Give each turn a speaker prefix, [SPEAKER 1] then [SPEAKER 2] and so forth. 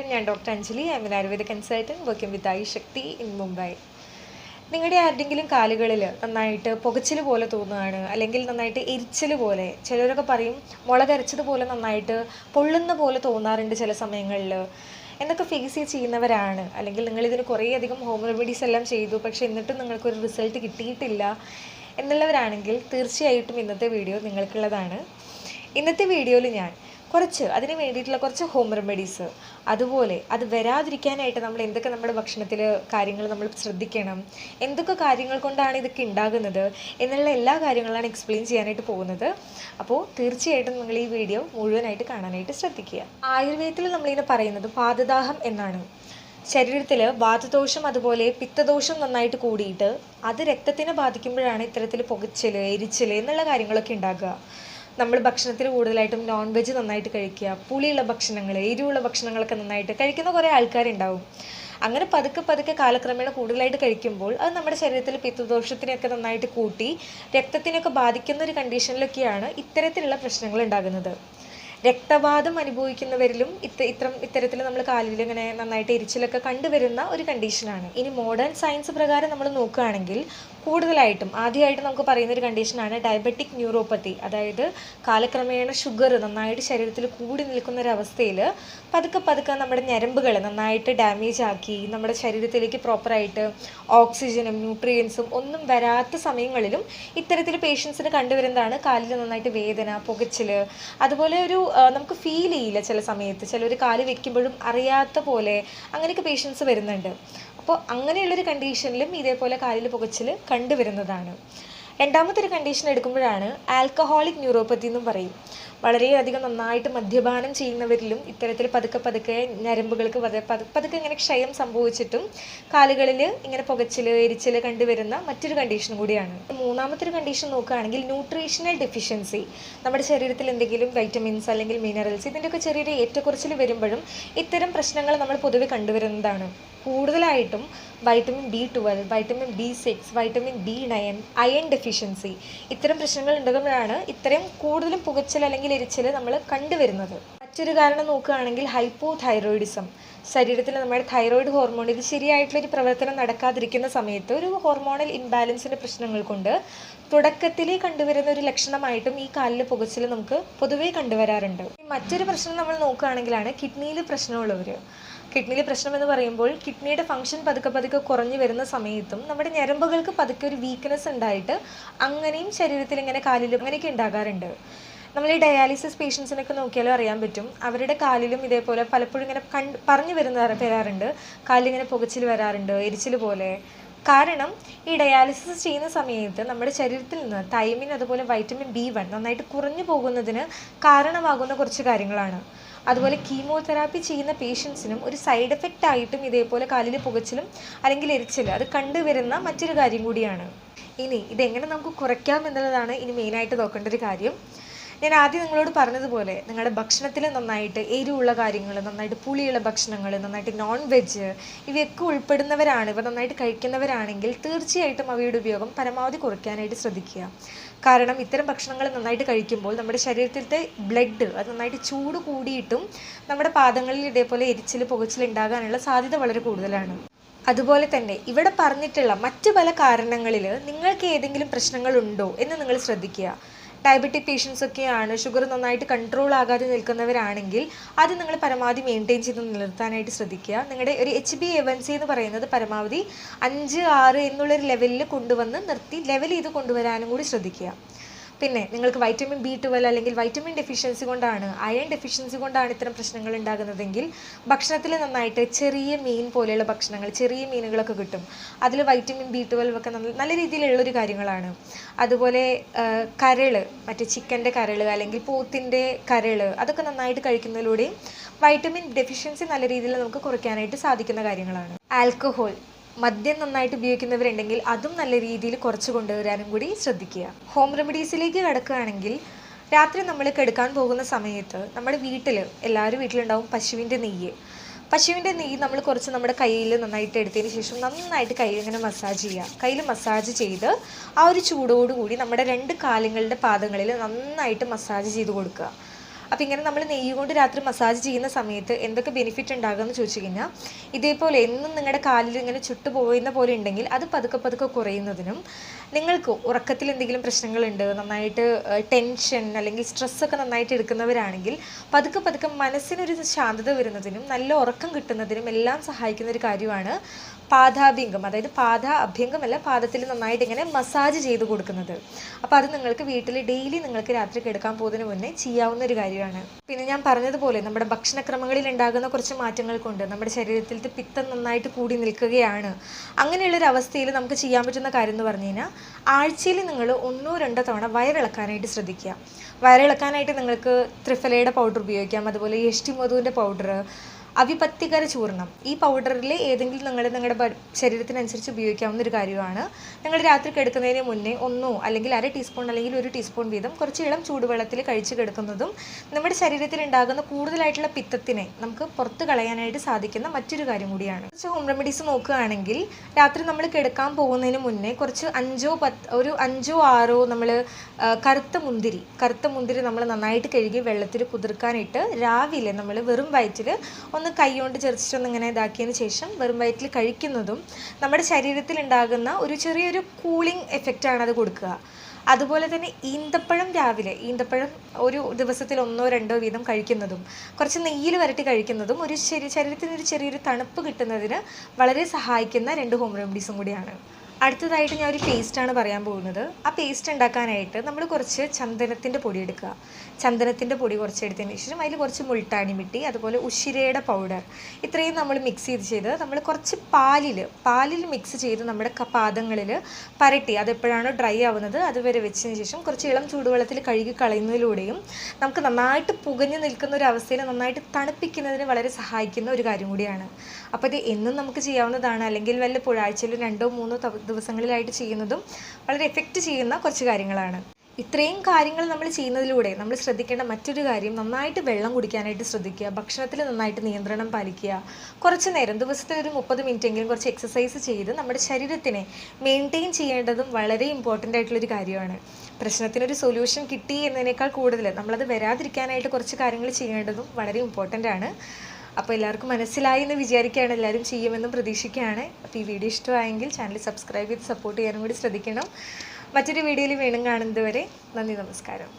[SPEAKER 1] നമസ്കാരം ഞാൻ doctor Anjali. I N Ayurveda consultant working with I Shakti in Mumbai നിങ്ങളുടെ ആരുടെങ്കിലും കാലുകളിൽ നന്നായിട്ട് പുകച്ചിൽ പോലെ തോന്നുകയാണ് അല്ലെങ്കിൽ നന്നായിട്ട് എരിച്ചിൽ പോലെ ചിലരൊക്കെ പറയും മുളകരച്ചതുപോലെ നന്നായിട്ട് പൊള്ളുന്ന പോലെ തോന്നാറുണ്ട് ചില സമയങ്ങളിൽ എന്നൊക്കെ ഫേസ് ചെയ്യുന്നവരാണ്. അല്ലെങ്കിൽ നിങ്ങളിതിന് കുറേയധികം ഹോം റെമഡീസ് എല്ലാം ചെയ്തു പക്ഷേ എന്നിട്ടും നിങ്ങൾക്കൊരു റിസൾട്ട് കിട്ടിയിട്ടില്ല എന്നുള്ളവരാണെങ്കിൽ തീർച്ചയായിട്ടും ഇന്നത്തെ വീഡിയോ നിങ്ങൾക്കുള്ളതാണ്. ഇന്നത്തെ വീഡിയോയിൽ ഞാൻ കുറച്ച് അതിന് വേണ്ടിയിട്ടുള്ള കുറച്ച് ഹോം റെമഡീസ് അതുപോലെ അത് വരാതിരിക്കാനായിട്ട് നമ്മൾ എന്തൊക്കെ നമ്മുടെ ഭക്ഷണത്തിൽ കാര്യങ്ങൾ നമ്മൾ ശ്രദ്ധിക്കണം എന്തൊക്കെ കാര്യങ്ങൾ കൊണ്ടാണ് ഇതൊക്കെ ഉണ്ടാകുന്നത് എന്നുള്ള എല്ലാ കാര്യങ്ങളാണ് എക്സ്പ്ലെയിൻ ചെയ്യാനായിട്ട് പോകുന്നത്. അപ്പോൾ തീർച്ചയായിട്ടും നിങ്ങൾ ഈ വീഡിയോ മുഴുവനായിട്ട് കാണാനായിട്ട് ശ്രദ്ധിക്കുക. ആയുർവേദത്തിൽ നമ്മളിങ്ങനെ പറയുന്നത് പാതദാഹം എന്നാണ്. ശരീരത്തിൽ വാതദോഷം അതുപോലെ പിത്തദോഷം നന്നായിട്ട് കൂടിയിട്ട് അത് രക്തത്തിനെ ബാധിക്കുമ്പോഴാണ് ഇത്തരത്തിൽ പുകച്ചിൽ എരിച്ചിൽ എന്നുള്ള കാര്യങ്ങളൊക്കെ ഉണ്ടാകുക നമ്മൾ ഭക്ഷണത്തിൽ കൂടുതലായിട്ടും നോൺ വെജ് നന്നായിട്ട് കഴിക്കുക പുളിയുള്ള ഭക്ഷണങ്ങൾ എരിവുള്ള ഭക്ഷണങ്ങളൊക്കെ നന്നായിട്ട് കഴിക്കുന്ന കുറേ ആൾക്കാരുണ്ടാവും. അങ്ങനെ പതുക്കെ പതുക്കെ കാലക്രമേണ കൂടുതലായിട്ട് കഴിക്കുമ്പോൾ അത് നമ്മുടെ ശരീരത്തിൽ പിത്തദോഷത്തിനെയൊക്കെ നന്നായിട്ട് കൂട്ടി രക്തത്തിനൊക്കെ ബാധിക്കുന്ന ഒരു കണ്ടീഷനിലൊക്കെയാണ് ഇത്തരത്തിലുള്ള പ്രശ്നങ്ങൾ ഉണ്ടാകുന്നത്. രക്തവാദം അനുഭവിക്കുന്നവരിലും ഇത്ത ഇത്തരം ഇത്തരത്തിൽ നമ്മൾ കാലിൽ ഇങ്ങനെ നന്നായിട്ട് എരിച്ചിലൊക്കെ കണ്ടുവരുന്ന ഒരു കണ്ടീഷനാണ് ഇനി മോഡേൺ സയൻസ് പ്രകാരം നമ്മൾ നോക്കുകയാണെങ്കിൽ കൂടുതലായിട്ടും ആദ്യമായിട്ട് നമുക്ക് പറയുന്ന ഒരു കണ്ടീഷനാണ് ഡയബറ്റിക് ന്യൂറോപ്പത്തി അതായത് കാലക്രമേണ ഷുഗർ നന്നായിട്ട് ശരീരത്തിൽ കൂടി നിൽക്കുന്ന ഒരു അവസ്ഥയിൽ പതുക്കെ പതുക്കെ നമ്മുടെ ഞരമ്പുകൾ നന്നായിട്ട് ഡാമേജ് ആക്കി നമ്മുടെ ശരീരത്തിലേക്ക് പ്രോപ്പറായിട്ട് ഓക്സിജനും ന്യൂട്രിയൻസും ഒന്നും വരാത്ത സമയങ്ങളിലും ഇത്തരത്തിൽ പേഷ്യൻസിന് കണ്ടുവരുന്നതാണ് കാലിൽ നന്നായിട്ട് വേദന പുകച്ചിൽ അതുപോലെ ഒരു നമുക്ക് ഫീൽ ചെയ്യില്ല ചില സമയത്ത്. ചിലർ കാൽ വെക്കുമ്പോഴും അറിയാത്ത പോലെ അങ്ങനെയൊക്കെ പേഷ്യൻസ് വരുന്നുണ്ട്. അപ്പോൾ അങ്ങനെയുള്ളൊരു കണ്ടീഷനിലും ഇതേപോലെ കാലിൽ പുകച്ചിൽ കണ്ടുവരുന്നതാണ്. രണ്ടാമത്തെ ഒരു കണ്ടീഷൻ എടുക്കുമ്പോഴാണ് ആൽക്കഹോളിക് ന്യൂറോപ്പത്തി എന്നും പറയും. വളരെയധികം നന്നായിട്ട് മദ്യപാനം ചെയ്യുന്നവരിലും ഇത്തരത്തിൽ പതുക്കെ പതുക്കെ ഞരമ്പുകൾക്ക് പത- പതു- പതുക്കെ ഇങ്ങനെ ക്ഷയം സംഭവിച്ചിട്ടും കാലുകളിൽ ഇങ്ങനെ പുകച്ചിൽ എരിച്ചിൽ കണ്ടുവരുന്ന മറ്റൊരു കണ്ടീഷൻ കൂടിയാണ്. മൂന്നാമത്തെ ഒരു കണ്ടീഷൻ നോക്കുകയാണെങ്കിൽ ന്യൂട്രീഷണൽ ഡെഫിഷ്യൻസി നമ്മുടെ ശരീരത്തിൽ എന്തെങ്കിലും വൈറ്റമിൻസ് അല്ലെങ്കിൽ മിനറൽസ് ഇതിന്റെയൊക്കെ ചെറിയൊരു ഏറ്റക്കുറച്ചിൽ വരുമ്പോഴും ഇത്തരം പ്രശ്നങ്ങൾ നമ്മൾ പൊതുവെ കണ്ടുവരുന്നതാണ്. കൂടുതലായിട്ടും vitamin B twelve vitamin B six vitamin B nine iron deficiency ഇത്തരം പ്രശ്നങ്ങൾ ഉണ്ടാകുമ്പോഴാണ് ഇത്രയും കൂടുതലും പുകച്ചൽ അല്ലെങ്കിൽ എരിച്ചിൽ നമ്മൾ കണ്ടുവരുന്നത്. മറ്റൊരു കാരണം നോക്കുകയാണെങ്കിൽ ഹൈപ്പോ തൈറോയിഡിസം ശരീരത്തിൽ നമ്മുടെ തൈറോയിഡ് ഹോർമോൺ ഇത് ശരിയായിട്ടുള്ളൊരു പ്രവർത്തനം നടക്കാതിരിക്കുന്ന സമയത്ത് ഒരു ഹോർമോണൽ ഇംബാലൻസിന്റെ പ്രശ്നങ്ങൾ കൊണ്ട് തുടക്കത്തിലേ കണ്ടുവരുന്ന ഒരു ലക്ഷണമായിട്ടും ഈ കാലിലെ പുകച്ചിൽ നമുക്ക് പൊതുവേ കണ്ടുവരാറുണ്ട്. മറ്റൊരു പ്രശ്നം നമ്മൾ നോക്കുകയാണെങ്കിലാണ് കിഡ്നിയിൽ പ്രശ്നമുള്ളവർ കിഡ്നിയിൽ പ്രശ്നം എന്ന് പറയുമ്പോൾ കിഡ്നിയുടെ ഫംഗ്ഷൻ പതുക്കെ പതുക്കെ കുറഞ്ഞു വരുന്ന സമയത്തും നമ്മുടെ ഞരമ്പുകൾക്ക് പതുക്കെ ഒരു വീക്ക്നെസ് ഉണ്ടായിട്ട് അങ്ങനെയും ശരീരത്തിൽ ഇങ്ങനെ കാലിലും അങ്ങനെയൊക്കെ ഉണ്ടാകാറുണ്ട്. നമ്മൾ ഈ ഡയാലിസിസ് പേഷ്യൻസിനൊക്കെ നോക്കിയാലും അറിയാൻ പറ്റും. അവരുടെ കാലിലും ഇതേപോലെ പലപ്പോഴും ഇങ്ങനെ കണ്ട് പറഞ്ഞു വരുന്ന വരാറുണ്ട്. കാലിലിങ്ങനെ പുകച്ചിൽ വരാറുണ്ട് എരിച്ചിൽ പോലെ. കാരണം ഈ ഡയാലിസിസ് ചെയ്യുന്ന സമയത്ത് നമ്മുടെ ശരീരത്തിൽ നിന്ന് തൈമിൻ അതുപോലെ വൈറ്റമിൻ ബി വൺ നന്നായിട്ട് കുറഞ്ഞു പോകുന്നതിന് കാരണമാകുന്ന കുറച്ച് കാര്യങ്ങളാണ്. അതുപോലെ കീമോതെറാപ്പി ചെയ്യുന്ന പേഷ്യൻസിനും ഒരു സൈഡ് എഫക്റ്റ് ആയിട്ടും ഇതേപോലെ കാലിൽ പുകച്ചിലും അല്ലെങ്കിൽ എരിച്ചിൽ അത് കണ്ടുവരുന്ന മറ്റൊരു കാര്യം കൂടിയാണ്. ഇനി ഇതെങ്ങനെ നമുക്ക് കുറയ്ക്കാം എന്നുള്ളതാണ് ഇനി മെയിനായിട്ട് നോക്കേണ്ട ഒരു കാര്യം. ഞാൻ ആദ്യം നിങ്ങളോട് പറഞ്ഞതുപോലെ നിങ്ങളുടെ ഭക്ഷണത്തിൽ നന്നായിട്ട് എരിവുള്ള കാര്യങ്ങൾ നന്നായിട്ട് പുളിയുള്ള ഭക്ഷണങ്ങൾ നന്നായിട്ട് നോൺ വെജ് ഇവയൊക്കെ ഉൾപ്പെടുന്നവരാണ് ഇവ നന്നായിട്ട് കഴിക്കുന്നവരാണെങ്കിൽ തീർച്ചയായിട്ടും അവയുടെ ഉപയോഗം പരമാവധി കുറയ്ക്കാനായിട്ട് ശ്രദ്ധിക്കുക. കാരണം ഇത്തരം ഭക്ഷണങ്ങൾ നന്നായിട്ട് കഴിക്കുമ്പോൾ നമ്മുടെ ശരീരത്തിലത്തെ ബ്ലഡ് അത് നന്നായിട്ട് ചൂട് കൂടിയിട്ടും നമ്മുടെ പാദങ്ങളിൽ ഇതേപോലെ എരിച്ചിൽ പുകച്ചിൽ ഉണ്ടാകാനുള്ള സാധ്യത വളരെ കൂടുതലാണ്. അതുപോലെ തന്നെ ഇവിടെ പറഞ്ഞിട്ടുള്ള മറ്റു പല കാരണങ്ങളിൽ നിങ്ങൾക്ക് ഏതെങ്കിലും പ്രശ്നങ്ങളുണ്ടോ എന്ന് നിങ്ങൾ ശ്രദ്ധിക്കുക. ഡയബറ്റിക് പേഷ്യൻസ് ഒക്കെയാണ് ഷുഗർ നന്നായിട്ട് കൺട്രോൾ ആകാതെ നിൽക്കുന്നവരാണെങ്കിൽ അത് നിങ്ങൾ പരമാവധി മെയിന്റെയിൻ ചെയ്ത് നിലനിർത്താനായിട്ട് ശ്രദ്ധിക്കുക. നിങ്ങളുടെ ഒരു എച്ച് ബി എവൻ സി എന്ന് പറയുന്നത് പരമാവധി അഞ്ച് ആറ് എന്നുള്ളൊരു ലെവലിൽ കൊണ്ടുവന്ന് നിർത്തി ലെവൽ ചെയ്ത് കൊണ്ടുവരാനും കൂടി ശ്രദ്ധിക്കുക. പിന്നെ നിങ്ങൾക്ക് വൈറ്റമിൻ ബി ട്വൽവ് അല്ലെങ്കിൽ വൈറ്റമിൻ ഡെഫിഷ്യൻസി കൊണ്ടാണ് അയൺ ഡെഫിഷ്യൻസി കൊണ്ടാണ് ഇത്തരം പ്രശ്നങ്ങൾ ഉണ്ടാകുന്നതെങ്കിൽ ഭക്ഷണത്തിൽ നന്നായിട്ട് ചെറിയ മീൻ പോലെയുള്ള ഭക്ഷണങ്ങൾ ചെറിയ മീനുകളൊക്കെ കിട്ടും. അതിൽ വൈറ്റമിൻ ബി ട്വൽവ് ഒക്കെ നല്ല രീതിയിലുള്ളൊരു കാര്യങ്ങളാണ്. അതുപോലെ കരൾ മറ്റേ ചിക്കന്റെ കരൾ അല്ലെങ്കിൽ പോത്തിന്റെ കരൾ അതൊക്കെ നന്നായിട്ട് കഴിക്കുന്നതിലൂടെയും വൈറ്റമിൻ ഡെഫിഷ്യൻസി നല്ല രീതിയിൽ നമുക്ക് കുറയ്ക്കാനായിട്ട് സാധിക്കുന്ന കാര്യങ്ങളാണ്. ആൽക്കഹോൾ മദ്യം നന്നായിട്ട് ഉപയോഗിക്കുന്നവരുണ്ടെങ്കിൽ അതും നല്ല രീതിയിൽ കുറച്ച് കൊണ്ടുവരാനും കൂടി ശ്രദ്ധിക്കുക. ഹോം റെമഡീസിലേക്ക് കിടക്കുകയാണെങ്കിൽ രാത്രി നമ്മൾ കിടക്കാൻ പോകുന്ന സമയത്ത് നമ്മുടെ വീട്ടിൽ എല്ലാവരും വീട്ടിലുണ്ടാവും പശുവിന്റെ നെയ്യ്. പശുവിന്റെ നെയ്യ് നമ്മൾ കുറച്ച് നമ്മുടെ കയ്യിൽ നന്നായിട്ട് എടുത്തതിന് ശേഷം നന്നായിട്ട് കൈ ഇങ്ങനെ മസാജ് ചെയ്യുക. കയ്യിൽ മസാജ് ചെയ്ത് ആ ഒരു ചൂടോടുകൂടി നമ്മുടെ രണ്ട് കാലുകളുടെ പാദങ്ങളിൽ നന്നായിട്ട് മസാജ് ചെയ്ത് കൊടുക്കുക. അപ്പോൾ ഇങ്ങനെ നമ്മൾ നെയ്യ് കൊണ്ട് രാത്രി മസാജ് ചെയ്യുന്ന സമയത്ത് എന്തൊക്കെ ബെനിഫിറ്റ് ഉണ്ടാകുമെന്ന് ചോദിച്ചു കഴിഞ്ഞാൽ ഇതേപോലെ എന്നും നിങ്ങളുടെ കാലിൽ ഇങ്ങനെ ചുട്ടു പോകുന്ന പോലെ ഉണ്ടെങ്കിൽ അത് പതുക്കെ പതുക്കെ കുറയുന്നതിനും നിങ്ങൾക്ക് ഉറക്കത്തിൽ എന്തെങ്കിലും പ്രശ്നങ്ങളുണ്ട് നന്നായിട്ട് ടെൻഷൻ അല്ലെങ്കിൽ സ്ട്രെസ്സൊക്കെ നന്നായിട്ട് എടുക്കുന്നവരാണെങ്കിൽ പതുക്കെ പതുക്കെ മനസ്സിനൊരു ശാന്തത വരുന്നതിനും നല്ല ഉറക്കം കിട്ടുന്നതിനും എല്ലാം സഹായിക്കുന്ന ഒരു കാര്യമാണ് പാദാഭ്യംഗം അതായത് പാദ അഭ്യംഗമല്ല പാദത്തിൽ നന്നായിട്ട് ഇങ്ങനെ മസാജ് ചെയ്ത് കൊടുക്കുന്നത്. അപ്പോൾ അത് നിങ്ങൾക്ക് വീട്ടിൽ ഡെയിലി നിങ്ങൾക്ക് രാത്രി കിടക്കാൻ പോകുന്നതിന് മുന്നേ ചെയ്യാവുന്ന ഒരു കാര്യമാണ്. പിന്നെ ഞാൻ പറഞ്ഞതുപോലെ നമ്മുടെ ഭക്ഷണക്രമങ്ങളിൽ ഉണ്ടാകുന്ന കുറച്ച് മാറ്റങ്ങൾ കൊണ്ട് നമ്മുടെ ശരീരത്തിലത്തെ പിത്തം നന്നായിട്ട് കൂടി നിൽക്കുകയാണ്. അങ്ങനെയുള്ളൊരു അവസ്ഥയിൽ നമുക്ക് ചെയ്യാൻ പറ്റുന്ന കാര്യം എന്ന് പറഞ്ഞു കഴിഞ്ഞാൽ ആഴ്ചയിൽ നിങ്ങൾ ഒന്നോ രണ്ടോ തവണ വയറിളക്കാനായിട്ട് ശ്രദ്ധിക്കുക. വയറിളക്കാനായിട്ട് നിങ്ങൾക്ക് ത്രിഫലയുടെ പൗഡർ ഉപയോഗിക്കാം. അതുപോലെ യഷ്ടി മധുവിന്റെ പൗഡർ അവിപത്തികര ചൂർണം ഈ പൗഡറിൽ ഏതെങ്കിലും നിങ്ങൾ നിങ്ങളുടെ ശരീരത്തിനനുസരിച്ച് ഉപയോഗിക്കാവുന്ന ഒരു കാര്യമാണ്. നിങ്ങൾ രാത്രി കിടക്കുന്നതിന് മുന്നേ ഒന്നോ അല്ലെങ്കിൽ അര ടീസ്പൂൺ അല്ലെങ്കിൽ ഒരു ടീസ്പൂൺ വീതം കുറച്ച് ഇളം ചൂടുവെള്ളത്തിൽ കഴിച്ച് കിടക്കുന്നതും നമ്മുടെ ശരീരത്തിൽ ഉണ്ടാകുന്ന കൂടുതലായിട്ടുള്ള പിത്തത്തിനെ നമുക്ക് പുറത്ത് കളയാനായിട്ട് സാധിക്കുന്ന മറ്റൊരു കാര്യം കൂടിയാണ്. കുറച്ച് ഹോം റെമഡീസ് നോക്കുകയാണെങ്കിൽ രാത്രി നമ്മൾ കിടക്കാൻ പോകുന്നതിന് മുന്നേ കുറച്ച് അഞ്ചോ പത്ത് ഒരു അഞ്ചോ ആറോ നമ്മൾ കറുത്ത മുന്തിരി കറുത്ത മുന്തിരി നമ്മൾ നന്നായിട്ട് കഴുകി വെള്ളത്തിൽ കുതിർക്കാനിട്ട് രാവിലെ നമ്മൾ വെറും വയറ്റിൽ ഒന്ന് കൈകൊണ്ട് ചെറിച്ചിട്ടൊന്ന് ഇങ്ങനെ ഇതാക്കിയതിന് ശേഷം വെറും വയറ്റിൽ കഴിക്കുന്നതും നമ്മുടെ ശരീരത്തിൽ ഉണ്ടാകുന്ന ഒരു ചെറിയൊരു കൂളിംഗ് എഫക്റ്റാണ് അത് കൊടുക്കുക. അതുപോലെ തന്നെ ഈന്തപ്പഴം രാവിലെ ഈന്തപ്പഴം ഒരു ദിവസത്തിൽ ഒന്നോ രണ്ടോ വീതം കഴിക്കുന്നതും കുറച്ച് നെയ്യിൽ വരട്ടി കഴിക്കുന്നതും ഒരു ശരി ശരീരത്തിന് ഒരു ചെറിയൊരു തണുപ്പ് കിട്ടുന്നതിന് വളരെ സഹായിക്കുന്ന രണ്ട് ഹോം റെമഡീസും കൂടിയാണ്. അടുത്തതായിട്ട് ഞാൻ ഒരു പേസ്റ്റാണ് പറയാൻ പോകുന്നത്. ആ പേസ്റ്റ് ഉണ്ടാക്കാനായിട്ട് നമ്മൾ കുറച്ച് ചന്ദനത്തിന്റെ പൊടി എടുക്കുക. ചന്ദനത്തിന്റെ പൊടി കുറച്ച് എടുത്തതിന് ശേഷം അതിൽ കുറച്ച് മുൾട്ടാണി മിട്ടി അതുപോലെ ഉഷിരയുടെ പൗഡർ ഇത്രയും നമ്മൾ മിക്സ് ചെയ്ത് ചെയ്ത് നമ്മൾ കുറച്ച് പാലിൽ പാലിൽ മിക്സ് ചെയ്ത് നമ്മുടെ പാദങ്ങളിൽ പരട്ടി അതെപ്പോഴാണോ ഡ്രൈ ആവുന്നത് അതുവരെ വെച്ചതിന് ശേഷം കുറച്ച് ഇളം ചൂടുവെള്ളത്തിൽ കഴുകി കളയുന്നതിലൂടെയും നമുക്ക് നന്നായിട്ട് പുകഞ്ഞു നിൽക്കുന്ന ഒരു അവസ്ഥയിൽ നന്നായിട്ട് തണുപ്പിക്കുന്നതിന് വളരെ സഹായിക്കുന്ന ഒരു കാര്യം കൂടിയാണ്. അപ്പോൾ ഇത് എന്നും നമുക്ക് ചെയ്യാവുന്നതാണ്. അല്ലെങ്കിൽ വല്ല പുഴാഴ്ചയിലും രണ്ടോ മൂന്നോ ദിവസങ്ങളിലായിട്ട് ചെയ്യുന്നതും വളരെ എഫക്റ്റ് ചെയ്യുന്ന കുറച്ച് കാര്യങ്ങളാണ്. ഇത്രയും കാര്യങ്ങൾ നമ്മൾ ചെയ്യുന്നതിലൂടെ നമ്മൾ ശ്രദ്ധിക്കേണ്ട മറ്റൊരു കാര്യം നന്നായിട്ട് വെള്ളം കുടിക്കാനായിട്ട് ശ്രദ്ധിക്കുക ഭക്ഷണത്തിൽ നന്നായിട്ട് നിയന്ത്രണം പാലിക്കുക. കുറച്ച് നേരം ദിവസത്തിൽ ഒരു മുപ്പത് എങ്കിലും കുറച്ച് എക്സസൈസ് ചെയ്ത് നമ്മുടെ ശരീരത്തിനെ മെയിന്റെയിൻ ചെയ്യേണ്ടതും വളരെ ഇമ്പോർട്ടന്റ് ആയിട്ടുള്ളൊരു കാര്യമാണ്. പ്രശ്നത്തിനൊരു സൊല്യൂഷൻ കിട്ടി എന്നതിനേക്കാൾ കൂടുതൽ നമ്മളത് വരാതിരിക്കാനായിട്ട് കുറച്ച് കാര്യങ്ങൾ ചെയ്യേണ്ടതും വളരെ ഇമ്പോർട്ടന്റ് ആണ്. അപ്പോൾ എല്ലാവർക്കും മനസ്സിലായി എന്ന് വിചാരിക്കുകയാണ് എല്ലാവരും ചെയ്യുമെന്നും പ്രതീക്ഷിക്കുകയാണ്. അപ്പോൾ ഈ വീഡിയോ ഇഷ്ടമായെങ്കിൽ ചാനൽ സബ്സ്ക്രൈബ് ചെയ്ത് സപ്പോർട്ട് ചെയ്യാനും കൂടി ശ്രദ്ധിക്കണം. മറ്റൊരു വീഡിയോയിൽ വീണ്ടും കാണുന്നതുവരെ നന്ദി നമസ്കാരം.